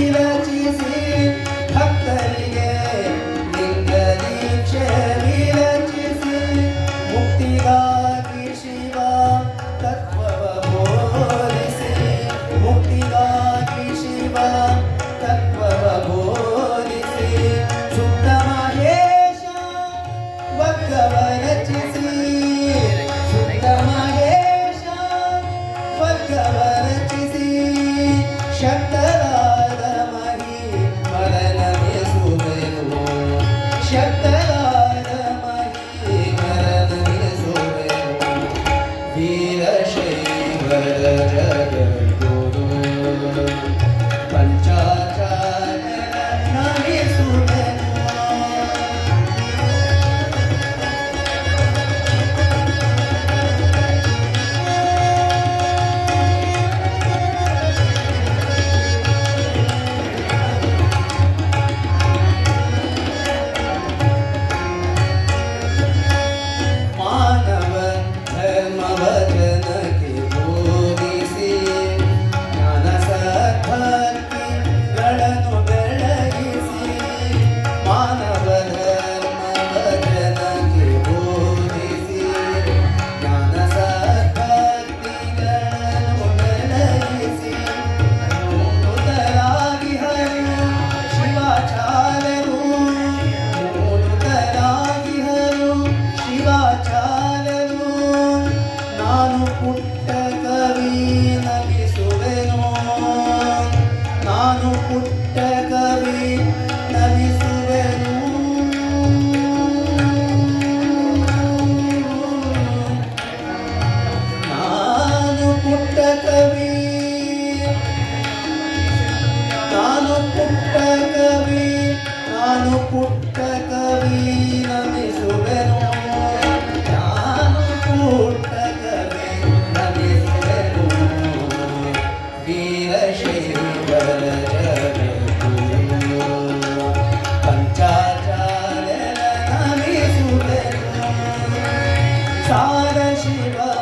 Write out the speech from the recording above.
الطيبات في ಪುಟ್ಟ ಕವಿ ನಾನು ಪುಟ್ಟ ನಾನು ಪುಟ್ಟ ನಾನು ಪುಟ್ಟ ಕವಿ 大爱的使者。